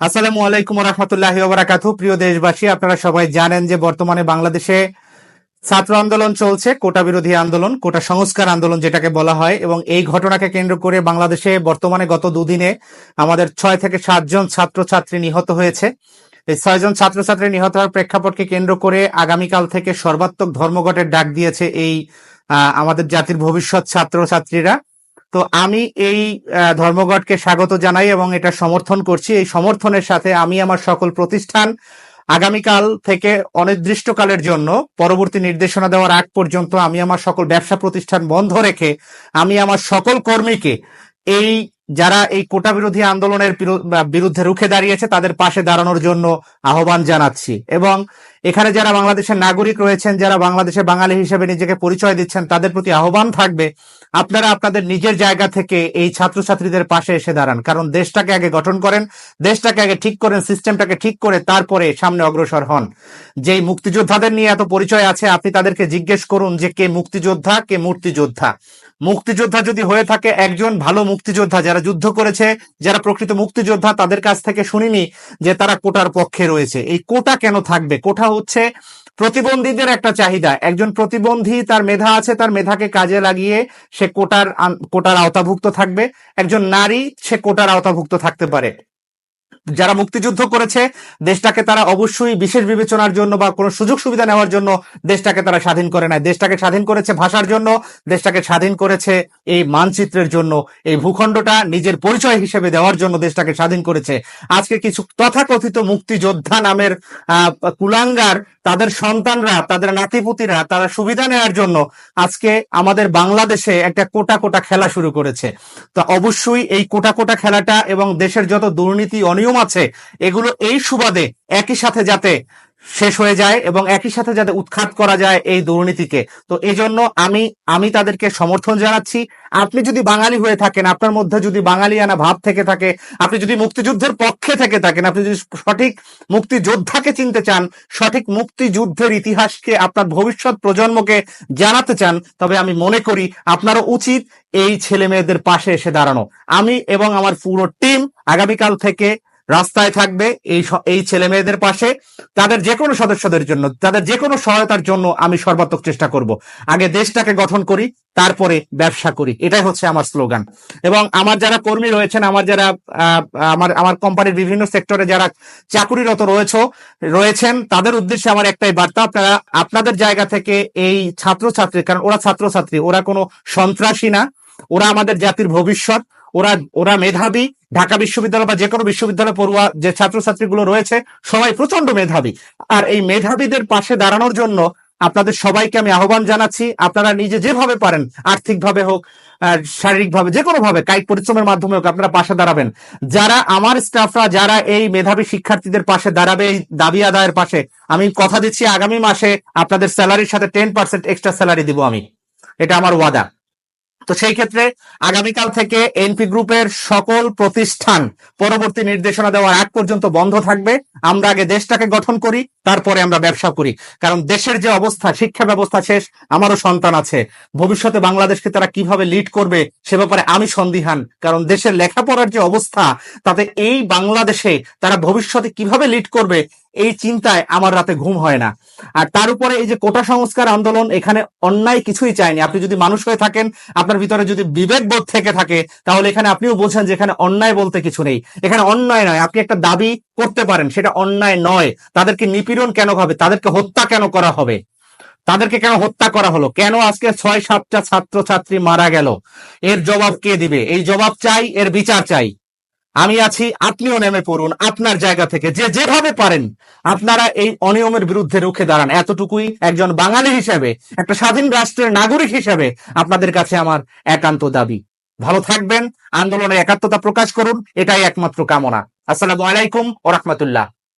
আসসালামু আলাইকুম রহমতুল্লাহ বারাকাতু প্রিয় দেশবাসী, আপনারা সবাই জানেন যে বর্তমানে বাংলাদেশে ছাত্র আন্দোলন চলছে, কোটা বিরোধী আন্দোলন, কোটা সংস্কার আন্দোলন যেটাকে বলা হয়, এবং এই ঘটনাকে কেন্দ্র করে বাংলাদেশে বর্তমানে গত দুদিনে আমাদের ছয় থেকে সাতজন ছাত্রছাত্রী নিহত হয়েছে। এই ছয়জন ছাত্রছাত্রী নিহত হওয়ার প্রেক্ষাপটকে কেন্দ্র করে আগামীকাল থেকে সর্বাত্মক ধর্মঘটের ডাক দিয়েছে এই আমাদের জাতির ভবিষ্যৎ ছাত্রছাত্রীরা। তো আমি এই ধর্মঘটকে স্বাগত জানাই এবং এটা সমর্থন করছি। এই সমর্থনের সাথে আমি আমার সকল প্রতিষ্ঠান আগামীকাল থেকে অনির্দিষ্টকালের জন্য পরবর্তী নির্দেশনা দেওয়ার আগ পর্যন্ত আমি আমার সকল ব্যবসা প্রতিষ্ঠান বন্ধ রেখে আমি আমার সকল কর্মীকে এই যারা এই কোটা বিরোধী আন্দোলনের বিরুদ্ধে রুখে দাঁড়িয়েছে, তাদের পাশে দাঁড়ানোর জন্য আহ্বান জানাচ্ছি। এবং এখানে যারা বাংলাদেশের নাগরিক রয়েছেন, যারা বাংলাদেশে বাঙালি হিসেবে নিজেকে পরিচয় দিচ্ছেন, তাদের প্রতি আহ্বান থাকবে, আপনারা আপনাদের নিজের জায়গা থেকে এই ছাত্রছাত্রীদের পাশে এসে দাঁড়ান। কারণ দেশটাকে আগে গঠন করেন, দেশটাকে আগে ঠিক করেন, সিস্টেমটাকে ঠিক করে তারপরে সামনে অগ্রসর হন। যেই মুক্তিযোদ্ধাদের নিয়ে এত পরিচয় আছে, আপনি তাদেরকে জিজ্ঞেস করুন যে কে মুক্তিযোদ্ধা, কে মূর্তিযোদ্ধা। মুক্তিযোদ্ধা যদি হয়ে থাকে, একজন ভালো মুক্তিযোদ্ধা যারা যুদ্ধ করেছে, যারা প্রকৃত মুক্তিযোদ্ধা, তাদের কাছ থেকে শুনিনি যে তারা কোটার পক্ষে রয়েছে। এই কোটা কেন থাকবে? কোটা হচ্ছে প্রতিবন্ধীদের একটা চাহিদা। একজন প্রতিবন্ধী তার মেধা আছে, তার মেধাকে কাজে লাগিয়ে সে কোটার কোটার আওতাভুক্ত থাকবে। একজন নারী, সে কোটার আওতাভুক্ত থাকতে পারে। যারা মুক্তিযুদ্ধ করেছে, দেশটাকে তারা অবশ্যই বিশেষ বিবেচনার জন্য বা কোনো সুযোগ সুবিধা নেওয়ার জন্য দেশটাকে তারা স্বাধীন করে নাই দেশটাকে স্বাধীন করেছে ভাষার জন্য, দেশটাকে স্বাধীন করেছে এই মানচিত্রের জন্য, এই ভূখণ্ডটা নিজের পরিচয় হিসেবে দেওয়ার জন্য দেশটাকে স্বাধীন করেছে। আজকে কিছু তথাকথিত মুক্তিযোদ্ধা নামের কুলাঙ্গার, তাদের সন্তানরা, তাদের নাতিপুতিরা, তারা সুবিধা নেওয়ার জন্য আজকে আমাদের বাংলাদেশে একটা কোটা কোটা খেলা শুরু করেছে। তো অবশ্যই এই কোটা কোটা খেলাটা এবং দেশের যত দুর্নীতি, অনিয়ম আছে, এগুলো এই সুবাদে একই সাথে যাতে শেষ হয়ে যায় এবং একই সাথে যাতে উৎখাত করা যায় এই দুর্নীতিকে। তো এই জন্য আমি আমি তাদেরকে সমর্থন জানাচ্ছি। আপনি যদি বাঙালি হয়ে থাকেন, আপনার মধ্যে যদি বাঙালিয়ানা ভাব থেকে থাকে, আপনি যদি মুক্তিযুদ্ধের পক্ষে থেকে থাকেন, আপনি যদি সঠিক মুক্তিযোদ্ধাকে চিনতে চান, সঠিক মুক্তিযুদ্ধের ইতিহাসকে আপনার ভবিষ্যৎ প্রজন্মকে জানাতে চান, তবে আমি মনে করি আপনারও উচিত এই ছেলে মেয়েদের পাশে এসে দাঁড়ানো। আমি এবং আমার পুরো টিম আগামীকাল থেকে রাস্তায় থাকবে এই এই ছেলে মেয়েদের পাশে। তাদের যে কোনো সদস্যদের জন্য, তাদের যে কোনো সহায়তার জন্য আমি সর্বাত্মক চেষ্টা করব। আগে দেশটাকে গঠন করি, তারপরে ব্যবসা করি। এটাই হচ্ছে আমার স্লোগান। এবং আমার যারা কর্মী রয়েছেন, আমার যারা আমার আমার কোম্পানির বিভিন্ন সেক্টরে যারা চাকুরিরত রয়েছে, রয়েছেন, তাদের উদ্দেশ্যে আমার একটাই বার্তা, আপনারা, আপনাদের জায়গা থেকে এই ছাত্রছাত্রী, কারণ ওরা ছাত্রছাত্রী, ওরা কোনো সন্ত্রাসী না। ওরা আমাদের জাতির ভবিষ্যৎ। ওরা ওরা মেধাবী, ঢাকা বিশ্ববিদ্যালয় বা যে কোনো বিশ্ববিদ্যালয় পড়ুয়া, যে ছাত্রছাত্রীগুলো রয়েছে, সবাই প্রচণ্ড মেধাবী। আর এই মেধাবীদের পাশে দাঁড়ানোর জন্য আপনাদের সবাইকে আমি আহ্বান জানাচ্ছি, আপনারা নিজে যেভাবে পারেন, আর্থিকভাবে হোক শারীরিকভাবে যে কোনো ভাবে কায়িক পরিশ্রমের মাধ্যমে হোক, আপনারা পাশে দাঁড়াবেন। যারা আমার স্টাফরা, যারা এই মেধাবী শিক্ষার্থীদের পাশে দাঁড়াবে, এই দাবি আদায়ের পাশে, আমি কথা দিচ্ছি, আগামী মাসে আপনাদের স্যালারির সাথে টেন পার্সেন্ট এক্সট্রা স্যালারি দিব আমি। এটা আমার ওয়াদা। তো সেই ক্ষেত্রে আগামীকাল থেকে এনপি গ্রুপের সকল প্রতিষ্ঠান পরবর্তী নির্দেশনা দেওয়ার আগ পর্যন্ত বন্ধ থাকবে। আমরা আগে দেশটাকে গঠন করি, তারপরে আমরা ব্যবসা করি। কারণ দেশের যে অবস্থা, শিক্ষা ব্যবস্থা শেষ, আমারও সন্তান আছে। ভবিষ্যতে বাংলাদেশকে তারা কীভাবে লিড করবে, সে ব্যাপারে আমি সন্দিহান। কারণ দেশের লেখাপড়ার যে অবস্থা, তাতে এই বাংলাদেশে তারা ভবিষ্যতে কীভাবে লিড করবে এই চিন্তায় আমার রাতে ঘুম হয় না। আর তার উপরে এই যে কোটা সংস্কার আন্দোলন, এখানে অন্যায় কিছুই চাইনি। আপনি যদি মানুষ হয়ে থাকেন, আপনার ভিতরে যদি বিবেক বোধ থেকে থাকে, তাহলে এখানে আপনিও বলছেন যে এখানে অন্যায় বলতে কিছু নেই। এখানে অন্যায় নয়, আপনি একটা দাবি করতে পারেন, সেটা অন্যায় নয়। তাদেরকে নিপীড়ন কেন হবে? তাদেরকে হত্যা কেন করা হবে? তাদেরকে কেন হত্যা করা হলো? কেন আজকে ছয় সাতটা ছাত্র ছাত্রী মারা গেল? এর জবাব কে দিবে? এই জবাব চাই, এর বিচার চাই। আমি আছি, আপনিও নেমে পড়ুন আপনার জায়গা থেকে, যে যেভাবে পারেন। আপনারা এই অনিয়মের বিরুদ্ধে রুখে দাঁড়ান। এতটুকুই একজন বাঙালি হিসাবে, একটা স্বাধীন রাষ্ট্রের নাগরিক হিসাবে আপনাদের কাছে আমার একান্ত দাবি। ভালো থাকবেন, আন্দোলনের একাত্মতা প্রকাশ করুন, এটাই একমাত্র কামনা। আসসালামু আলাইকুম ও রহমতুল্লাহ।